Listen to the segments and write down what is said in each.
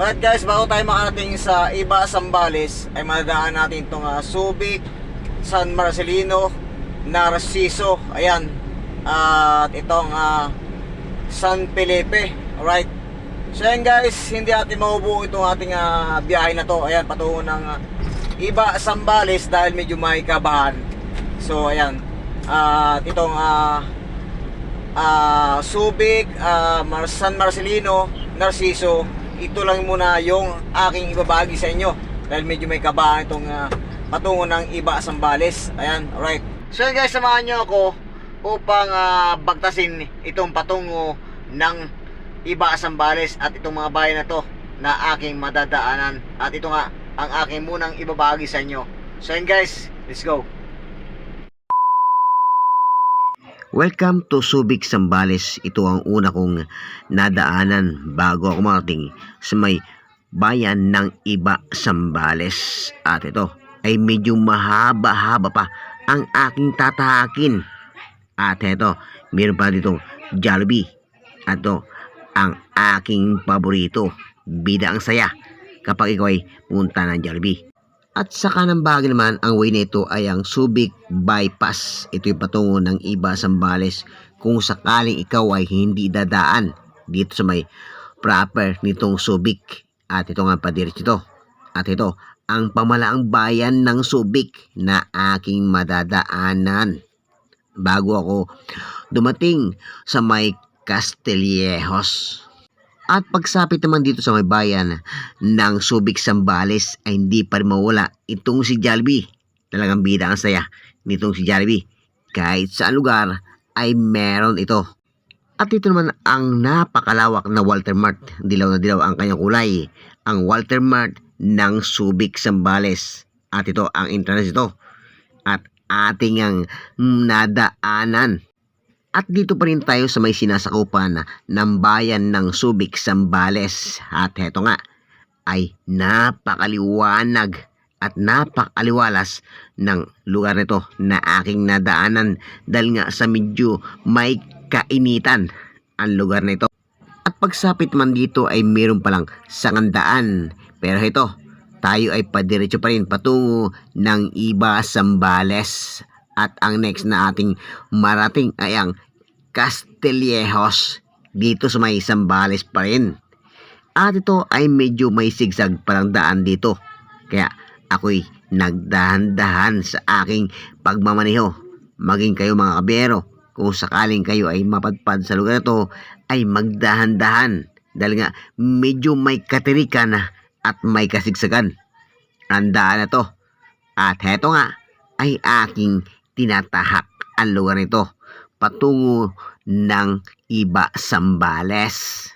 Alright guys, bago tayo makarating sa iba Sambales, ay madadaan natin itong uh, Subic, San Marcelino, Narciso, ayan. At itong ah, San Felipe, alright. So ayan guys, hindi natin maubuo itong ating ah, biyahe na to. Ayan, patungo ng ah, iba Sambales dahil medyo may kabahan. So ayan, at itong ah, ah Subic, ah, Mar- San Marcelino, Narciso, ito lang muna yung aking ibabagi sa inyo dahil medyo may kabahan itong ah, patungo ng iba Sambales. Ayan, alright. So yun guys, samahan nyo ako upang ah, bagtasin itong patungo ng iba Sambales at itong mga bayan na to na aking madadaanan at ito nga ang aking munang ibabagi sa inyo. So yun guys, let's go. Welcome to Subic Sambales. Ito ang una kong nadaanan bago ako marating sa may bayan ng Iba Sambales. At ito ay medyo mahaba-haba pa ang aking tatahakin. At ito, meron pa ditong Jollibee. At ito, ang aking paborito. Bida ang saya kapag ikaw ay punta ng Jollibee. At sa kanang bahagi naman, ang way nito ay ang Subic Bypass. Ito yung patungo ng iba Sambales kung sakaling ikaw ay hindi dadaan dito sa may proper nitong Subic. At ito nga padiretso ito. At ito, ang pamalaang bayan ng Subic na aking madadaanan. Bago ako dumating sa may Castillejos. At pagsapit naman dito sa may bayan ng Subic Sambales ay hindi pa rin mawala itong si Jollibee. Talagang bida ang saya nitong si Jollibee. Kahit sa lugar ay meron ito. At ito naman ang napakalawak na Walter Mart. Dilaw na dilaw ang kanyang kulay. Ang Walter Mart ng Subic Sambales. At ito ang entrance ito. At ating ang nadaanan at dito pa rin tayo sa may sinasakupan ng bayan ng Subic, Sambales. At heto nga, ay napakaliwanag at napakaliwalas ng lugar nito na aking nadaanan dahil nga sa medyo may kainitan ang lugar nito. At pagsapit man dito ay meron palang sangandaan. Pero ito, tayo ay padiretso pa rin patungo ng Iba Sambales. At ang next na ating marating ay ang Castillejos dito sa may Sambales pa rin. At ito ay medyo may sigsag palang daan dito. Kaya ako'y nagdahan-dahan sa aking pagmamaneho. Maging kayo mga kabiyero, kung sakaling kayo ay mapadpad sa lugar na to, ay magdahan-dahan. Dahil nga medyo may katirikan at may kasigsagan. Ang daan na to. At heto nga ay aking tinatahak ang lugar nito patungo ng iba Sambales.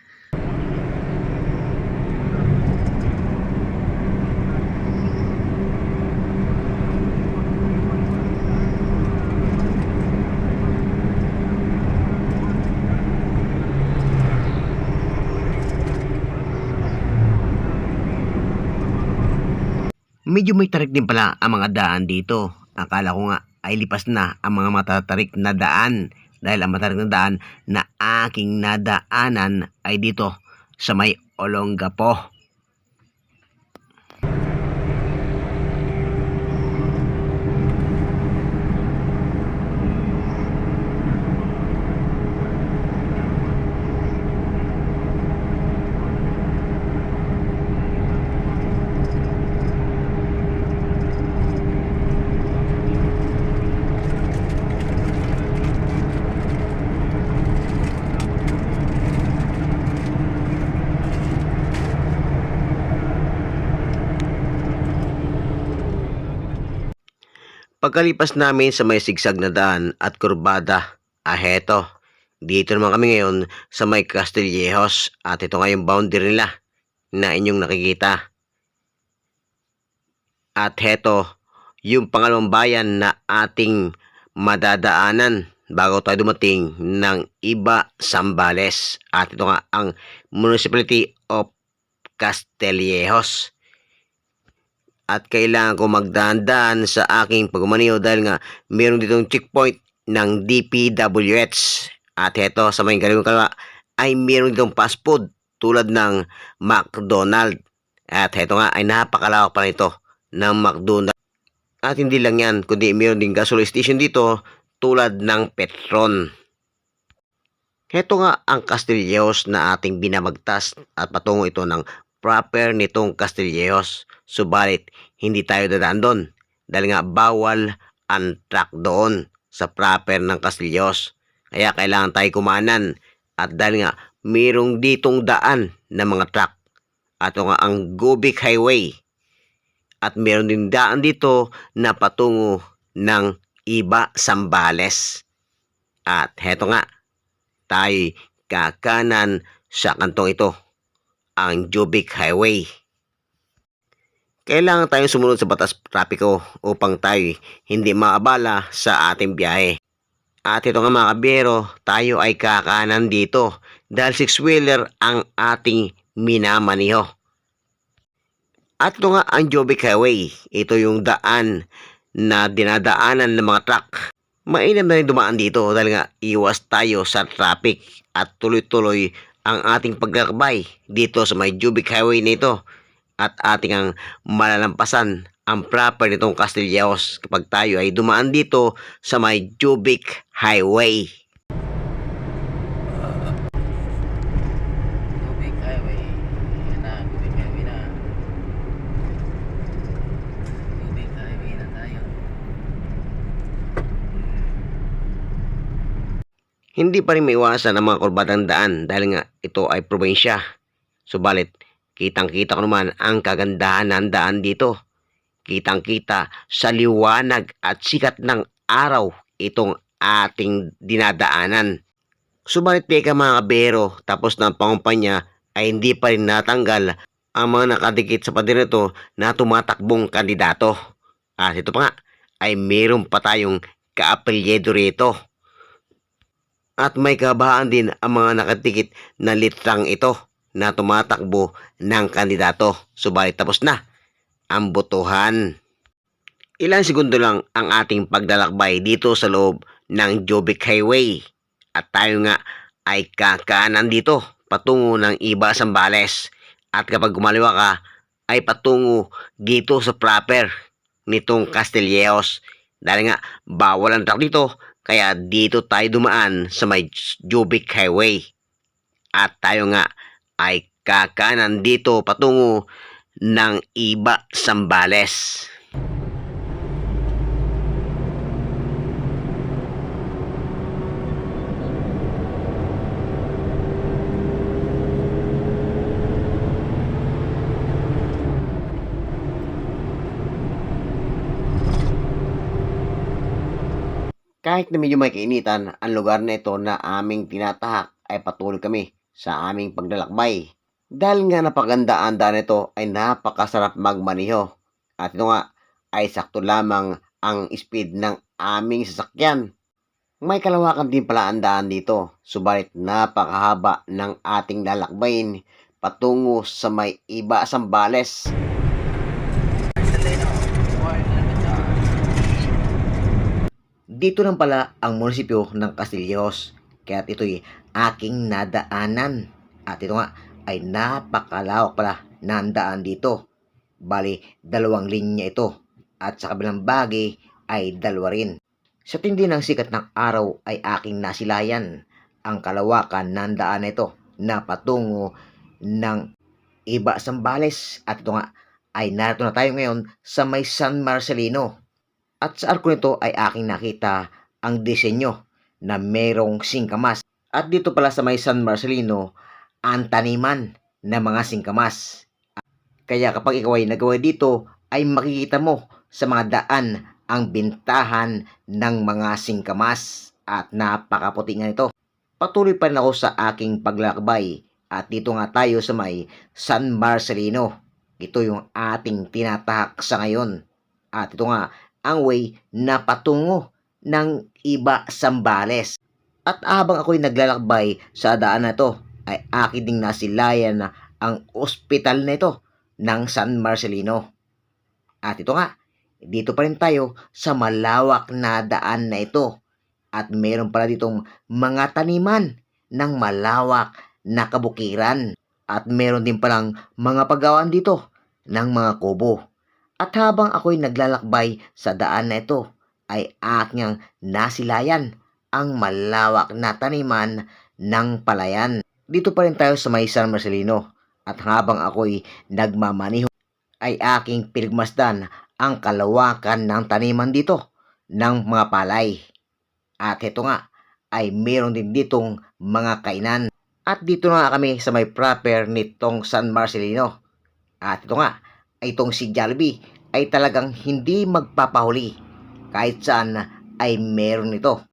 Medyo may tarik din pala ang mga daan dito. Akala ko nga ay lipas na ang mga matatarik na daan dahil ang matarik na daan na aking nadaanan ay dito sa may Olongapo. Pagkalipas namin sa may sigsag na daan at kurbada, aheto. Dito naman kami ngayon sa may Castillejos at ito nga yung boundary nila na inyong nakikita. At heto, yung pangalawang bayan na ating madadaanan bago tayo dumating ng Iba Sambales. At ito nga ang Municipality of Castillejos at kailangan ko magdaan sa aking pagmaniho dahil nga meron ditong checkpoint ng DPWH. At heto sa may kaliwang kaliwa ay meron ditong fast food tulad ng McDonald. At heto nga ay napakalawak pa nito ng McDonald. At hindi lang yan, kundi mayroon din gasoline station dito tulad ng Petron. Heto nga ang Castillejos na ating binamagtas at patungo ito ng proper nitong Castillejos. Subalit, hindi tayo dadaan doon dahil nga bawal ang truck doon sa proper ng Castillejos. Kaya kailangan tayo kumanan at dahil nga mayroong ditong daan ng mga truck at ito nga ang Gubic Highway at meron din daan dito na patungo ng Iba Sambales. At heto nga, tayo kakanan sa kantong ito, ang Jubic Highway. Kailangan tayong sumunod sa batas trapiko upang tayo hindi maabala sa ating biyahe. At ito nga mga kabiyero, tayo ay kakanan dito dahil six-wheeler ang ating minamaniho. At ito nga ang Jobic Highway. Ito yung daan na dinadaanan ng mga truck. Mainam na rin dumaan dito dahil nga iwas tayo sa traffic at tuloy-tuloy ang ating paglalakbay dito sa may Jubic Highway nito at ating ang malalampasan ang proper nitong Castilleos kapag tayo ay dumaan dito sa may Jubic Highway. Gubig Highway. Yan na, Gubig Highway na. Gubig Highway na tayo. Hindi pa rin maiwasan ang mga kurbatang daan dahil nga ito ay probinsya. Subalit, kitang-kita ko naman ang kagandahan ng daan dito. Kitang-kita sa liwanag at sikat ng araw itong ating dinadaanan. Subalit teka mga kabero, tapos ng pangumpanya ay hindi pa rin natanggal ang mga nakadikit sa pader nito na tumatakbong kandidato. At ito pa nga, ay meron pa tayong kaapelyedo rito. At may kabahaan din ang mga nakatikit na litrang ito na tumatakbo ng kandidato. Subalit tapos na ang botohan. Ilang segundo lang ang ating paglalakbay dito sa loob ng Jobic Highway. At tayo nga ay kakanan dito patungo ng Iba Sambales. At kapag gumaliwa ka ay patungo dito sa proper nitong Castilleos. Dahil nga bawal ang truck dito kaya dito tayo dumaan sa may Jubic Highway. At tayo nga ay kakanan dito patungo ng Iba Sambales. Kahit na medyo may kainitan, ang lugar na ito na aming tinatahak ay patuloy kami sa aming paglalakbay. Dahil nga napaganda ang daan ito ay napakasarap magmaniho. At ito nga ay sakto lamang ang speed ng aming sasakyan. May kalawakan din pala ang daan dito, subalit napakahaba ng ating lalakbayin patungo sa may iba Sambales. Sandali na. Wire na naman siya. Dito lang pala ang munisipyo ng Castillejos. Kaya ito'y aking nadaanan. At ito nga ay napakalawak pala ng daan dito. Bali, dalawang linya ito. At sa kabilang bagay ay dalawa rin. Sa tindi ng sikat ng araw ay aking nasilayan ang kalawakan ng daan na ito na patungo ng iba Sambales. At ito nga ay narito na tayo ngayon sa may San Marcelino. At sa arko nito ay aking nakita ang disenyo na merong singkamas. At dito pala sa may San Marcelino, ang taniman ng mga singkamas. Kaya kapag ikaw ay nagawa dito, ay makikita mo sa mga daan ang bintahan ng mga singkamas. At napakaputi nga ito. Patuloy pa rin ako sa aking paglakbay. At dito nga tayo sa may San Marcelino. Ito yung ating tinatahak sa ngayon. At ito nga ang way na patungo ng iba Sambales. At habang ako'y naglalakbay sa daan na to, ay akin ding nasilayan na ang ospital na ito ng San Marcelino. At ito nga, dito pa rin tayo sa malawak na daan na ito. At meron pala ditong mga taniman ng malawak na kabukiran. At meron din palang mga paggawaan dito ng mga kubo. At habang ako'y naglalakbay sa daan na ito, ay aking nasilayan ang malawak na taniman ng palayan. Dito pa rin tayo sa may San Marcelino. At habang ako'y nagmamaniho, ay aking pinagmasdan ang kalawakan ng taniman dito ng mga palay. At ito nga, ay meron din ditong mga kainan. At dito na kami sa may proper nitong San Marcelino. At ito nga, itong si Jollibee ay talagang hindi magpapahuli. Kahit saan ay meron ito.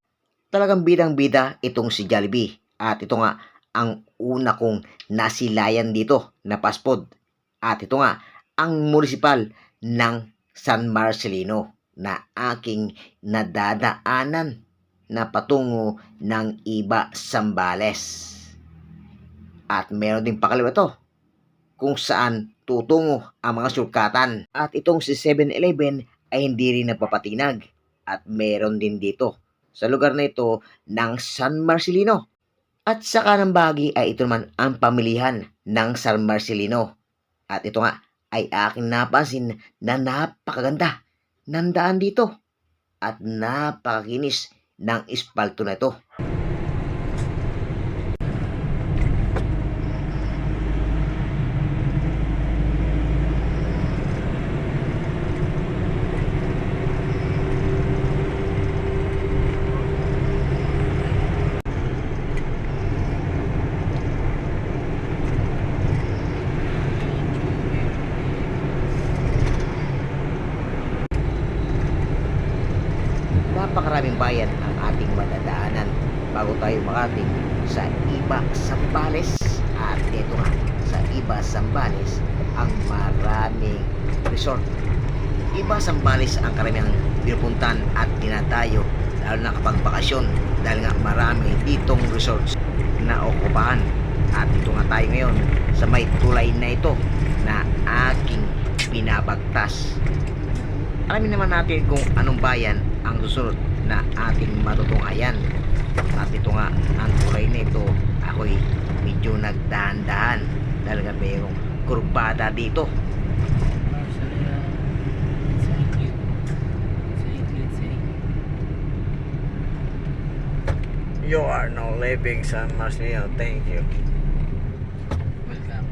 Talagang bidang-bida itong si Jollibee. At ito nga, ang una kong nasilayan dito na paspod. At ito nga, ang munisipal ng San Marcelino na aking nadadaanan na patungo ng iba Sambales. At meron din pakaliwa to kung saan tutungo ang mga sulkatan. At itong si 7-Eleven ay hindi rin nagpapatinag. At meron din dito sa lugar na ito ng San Marcelino. At sa kanang bahagi ay ito naman ang pamilihan ng San Marcelino. At ito nga ay aking napansin na napakaganda ng daan dito at napakakinis ng espalto na ito. Napakaraming bayan ang ating madadaanan bago tayo makating sa Iba Sambales. At ito nga, sa Iba Sambales, ang maraming resort. Iba Sambales ang karamihang pinupuntan at dinadayo lalo na kapag bakasyon dahil nga marami ditong resorts na okupahan. At ito nga tayo ngayon sa may tulay na ito na aking binabagtas. Alamin naman natin kung anong bayan ang susunod na ating matutunghayan. At ito nga, ang tulay na ito, ako'y medyo nagdahan-dahan dahil nga mayroong kurbada dito. You. Are now leaving San Marcelino. Thank you. Welcome.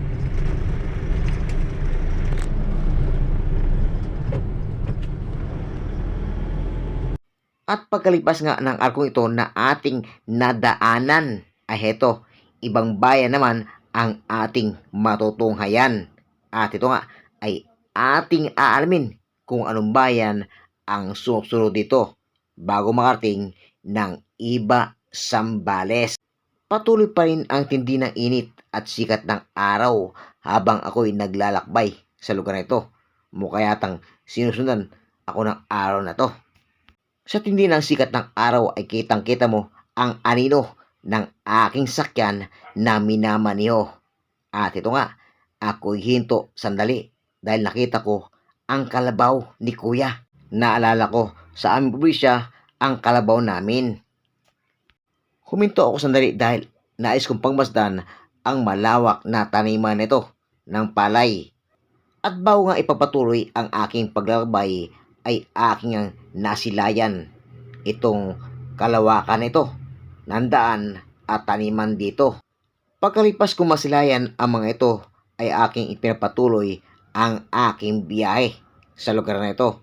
At pagkalipas nga ng arkong ito na ating nadaanan, ay heto, ibang bayan naman ang ating matutunghayan. At ito nga ay ating aalamin kung anong bayan ang susunod dito bago makarating ng iba Sambales. Patuloy pa rin ang tindi ng init at sikat ng araw habang ako'y naglalakbay sa lugar na ito. Mukha yatang sinusundan ako ng araw na to. Sa tindi ng sikat ng araw ay kitang-kita mo ang anino ng aking sakyan na minamaniho. At ito nga, ako'y hinto sandali dahil nakita ko ang kalabaw ni kuya. Naalala ko sa aming probinsya ang kalabaw namin. Huminto ako sandali dahil nais kong pangmasdan ang malawak na taniman nito ng palay. At bago nga ipapatuloy ang aking paglalakbay ay aking nasilayan itong kalawakan ito nandaan at taniman dito. Pagkalipas ko masilayan ang mga ito ay aking ipinapatuloy ang aking biyahe sa lugar na ito.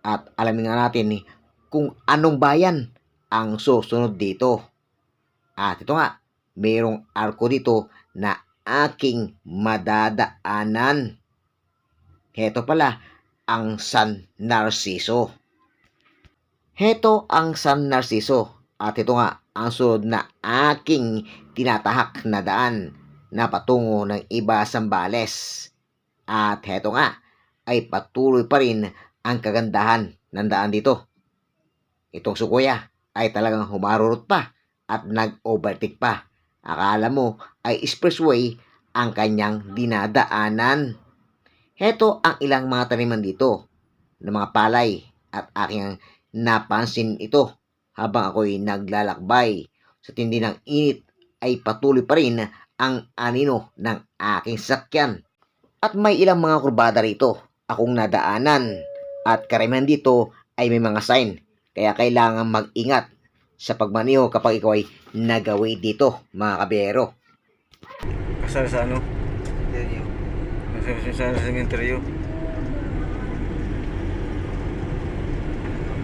At alamin nga natin kung anong bayan ang susunod dito. At ito nga, mayroong arko dito na aking madadaanan. Heto pala ang San Narciso. Heto ang San Narciso at ito nga ang sunod na aking tinatahak na daan na patungo ng iba Sambales. At heto nga ay patuloy pa rin ang kagandahan ng daan dito. Itong sukuya ay talagang humarurot pa at nag-overtake pa. Akala mo ay expressway ang kanyang dinadaanan. Heto ang ilang mga taniman dito ng mga palay at aking napansin ito habang ako'y naglalakbay. Sa tindi ng init ay patuloy pa rin ang anino ng aking sakyan. At may ilang mga kurbada rito akong nadaanan at karamihan dito ay may mga sign kaya kailangan mag-ingat sa pagmaniho kapag ikaw ay nagawi dito mga kabiyero. Kasal sa ano? Sa, sa cemetery.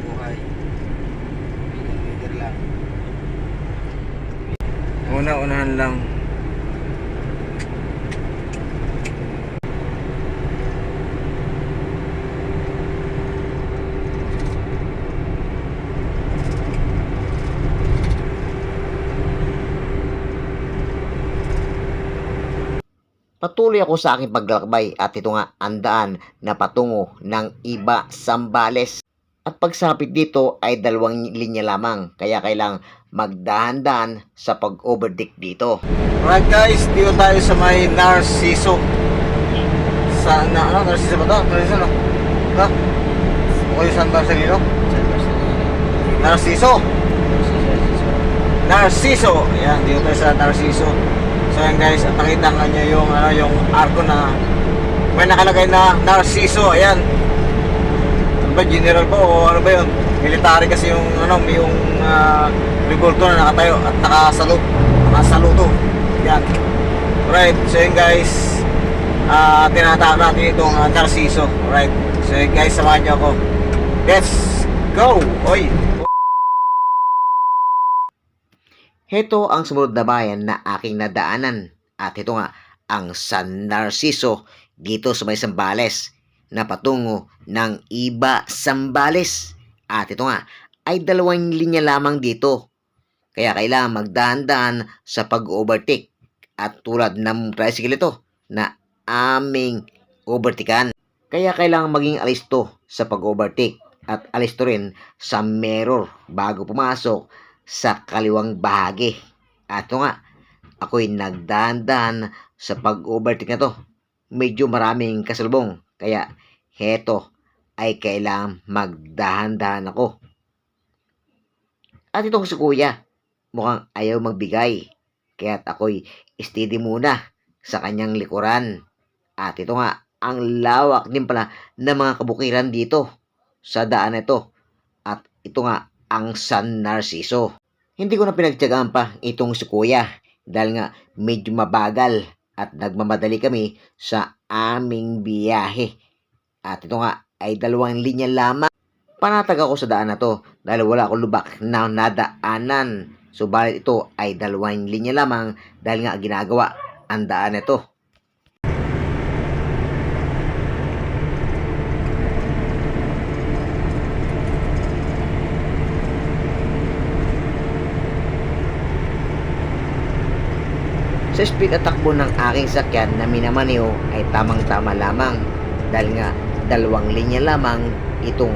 Buhay. Una-unahan lang. Patuloy ako sa aking paglalakbay at ito nga ang daan na patungo ng iba Sambales. At pagsapit dito ay dalawang linya lamang kaya kailang magdahan-dahan sa pag-overtake dito. Alright guys, dito tayo sa may Narciso. Sa na, ano? Narciso ba ito? Narciso no? Ito? O yung San Marcelino? Narciso! Narciso! Ayan, dito tayo sa Narciso. So yan guys, at nakita nga nyo yung, ano, yung arko na may nakalagay na Narciso. Ayan. Ano ba, general po o ano ba yun? Military kasi yung, ano, yung uh, revolto na nakatayo at nakasalot. Nakasaluto. Yan. Right, so yun guys, ah tinatawag natin itong uh, Narciso. Right, so yun guys, samahan nyo ako. Let's go! Oy! Heto ang sumunod na bayan na aking nadaanan at ito nga ang San Narciso dito sa may Sambales na patungo ng Iba Sambales. At ito nga ay dalawang linya lamang dito. Kaya kailangan magdahan-dahan sa pag-overtake at tulad ng tricycle ito na aming overtikan. Kaya kailangan maging alisto sa pag-overtake at alisto rin sa mirror bago pumasok sa kaliwang bahagi. At ito nga, ako'y nagdahan-dahan sa pag-overtake na to. Medyo maraming kasalubong. Kaya heto ay kailangan magdahan-dahan ako. At itong si kuya, mukhang ayaw magbigay. Kaya't ako'y steady muna sa kanyang likuran. At ito nga, ang lawak din pala ng mga kabukiran dito sa daan ito. At ito nga, ang San Narciso. Hindi ko na pinagtyagaan pa itong si kuya dahil nga medyo mabagal at nagmamadali kami sa aming biyahe. At ito nga ay dalawang linya lamang. Panatag ako sa daan na to dahil wala akong lubak na nadaanan. Subalit ito ay dalawang linya lamang dahil nga ginagawa ang daan na ito. Sa speed at takbo ng aking sakyan na minamaniho ay tamang-tama lamang. Dahil nga dalawang linya lamang itong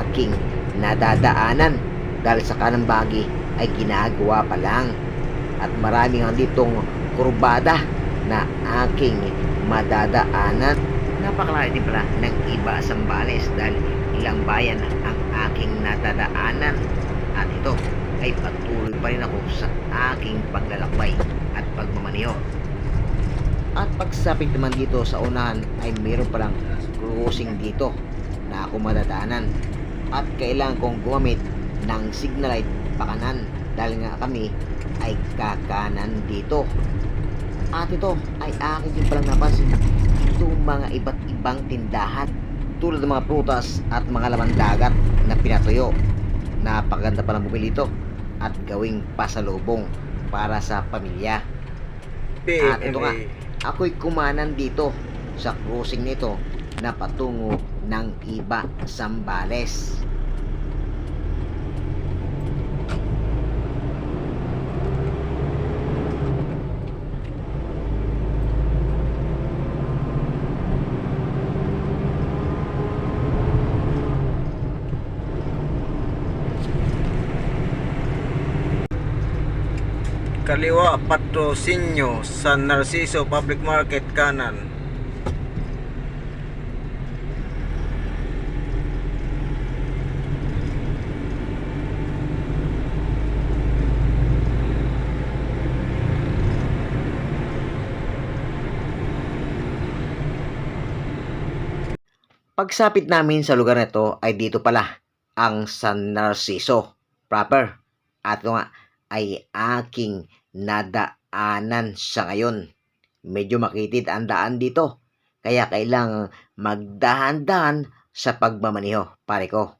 aking nadadaanan. Dahil sa kanang bagi ay ginagawa pa lang. At marami nga ditong kurbada na aking madadaanan. Napakalaki pala ng iba sa Sambales dahil ilang bayan ang aking nadadaanan. At ito ay patuloy pa rin ako sa aking paglalakbay at pagmamaniho. At pagsapit naman dito sa unahan ay mayroon palang crossing dito na ako madadaanan. At kailangan kong gumamit ng signal light pakanan dahil nga kami ay kakanan dito. At ito ay akin din palang napansin itong mga iba't ibang tindahan tulad ng mga prutas at mga laman dagat na pinatuyo. Napakaganda palang bumili ito at gawing pasalubong para sa pamilya. At ito nga, ako'y kumanan dito sa crossing nito na patungo ng iba Sambales. kaliwa Patrocinio San Narciso Public Market kanan Pagsapit namin sa lugar na ito ay dito pala ang San Narciso proper. At nga ay aking nadaanan sa ngayon. Medyo makitid ang daan dito. Kaya kailangang magdahan-dahan sa pagmamaniho, pare ko.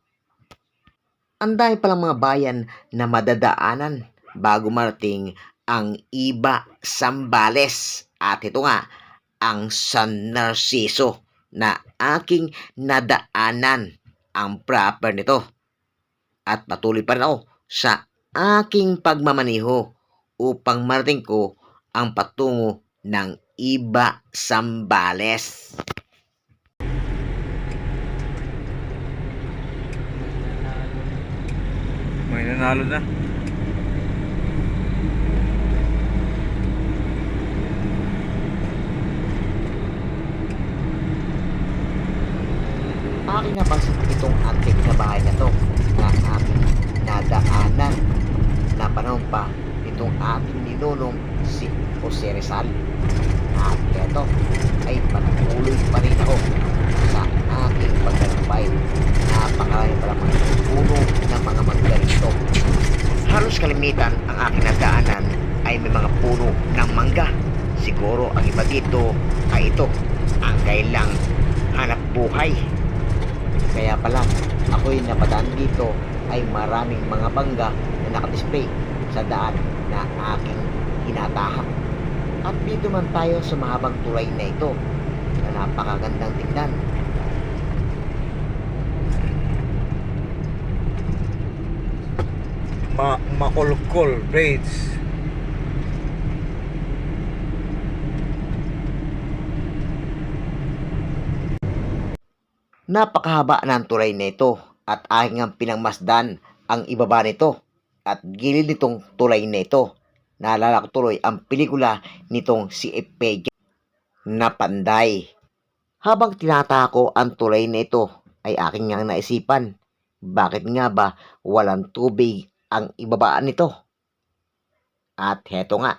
Ang dami palang mga bayan na madadaanan bago marating ang Iba Sambales. At ito nga, ang San Narciso na aking nadaanan ang proper nito. At patuloy pa rin ako sa aking pagmamaniho upang marating ko ang patungo ng Iba Sambales. May nanalo na. aking napansin itong antik na bahay na to na aking nadaanan na panahon pa itong aking ninunong si Jose Rizal. At eto ay patuloy pa rin ako sa aking paglalakbay. Napakarami pala mga puno ng mga mangga rito. Halos kalimitan ang aking nadaanan ay may mga puno ng mangga. Siguro ang iba dito ay ito ang kailang hanap buhay. Kaya pala, ako'y napadaan dito ay maraming mga bangga na nakadisplay sa daan na aking hinatahak. At dito man tayo sa mahabang tulay na ito na napakagandang tingnan. Ma makulkul braids. Napakahaba ng tulay na ito at aking ang pinangmasdan ang ibaba nito at gilid nitong tulay na ito. Naalala ko tuloy ang pelikula nitong si Epedia na panday. Habang tinata ko ang tulay na ito ay aking nga naisipan. Bakit nga ba walang tubig ang ibabaan nito? At heto nga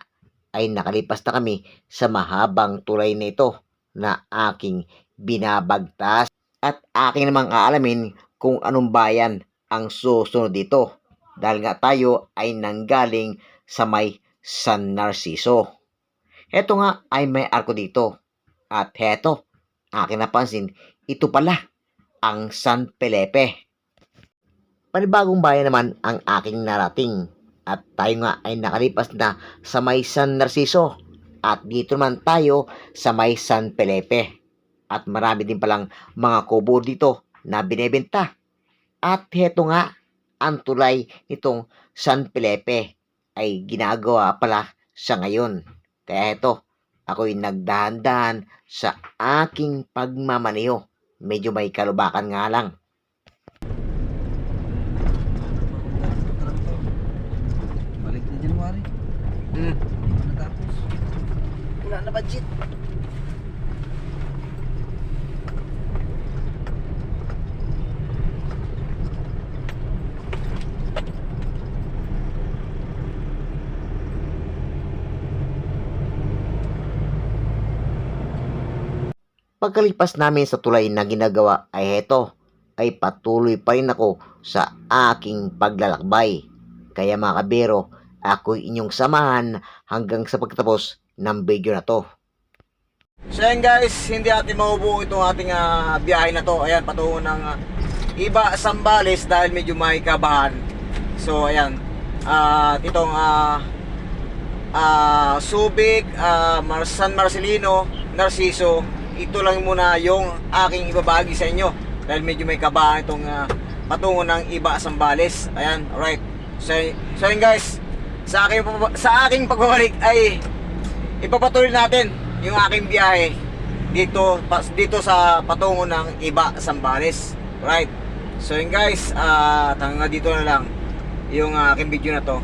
ay nakalipas na kami sa mahabang tulay na ito na aking binabagtas at aking namang aalamin kung anong bayan ang susunod dito dahil nga tayo ay nanggaling sa may San Narciso. Heto nga ay may arko dito at heto, aking napansin, ito pala ang San Felipe. Panibagong bayan naman ang aking narating at tayo nga ay nakalipas na sa may San Narciso at dito naman tayo sa may San Felipe at marami din palang mga kubo dito na binebenta. At heto nga, ang tulay nitong San Felipe ay ginagawa pala sa ngayon. Kaya heto, ako'y nagdahan-dahan sa aking pagmamaniho. Medyo may kalubakan nga lang. Balik na January. Hmm. Natapos. Wala na budget. Pagkalipas namin sa tulay na ginagawa ay heto, ay patuloy pa rin ako sa aking paglalakbay. Kaya mga kabero, ako'y inyong samahan hanggang sa pagtatapos ng video na to. So yan guys, hindi atin maubuo itong ating ah, biyahe na to. Ayan, patungo ng ah, iba Sambales dahil medyo may kabahan. So ayan, at itong ah ah, Subic, Mar- San Marcelino, Narciso, ito lang muna yung aking ibabagi sa inyo dahil medyo may kabahan itong ah, patungo ng iba Sambales. Ayan, alright. So, so yun guys, sa aking sa aking pagbabalik ay ipapatuloy natin yung aking biyahe dito pas, dito sa patungo ng iba Sambales. Right. So yun guys, at hanggang dito na lang yung aking video na to.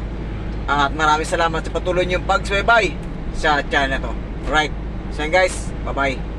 At maraming salamat sa patuloy niyong pagsubaybay sa channel na to. Right. So yun guys, bye-bye.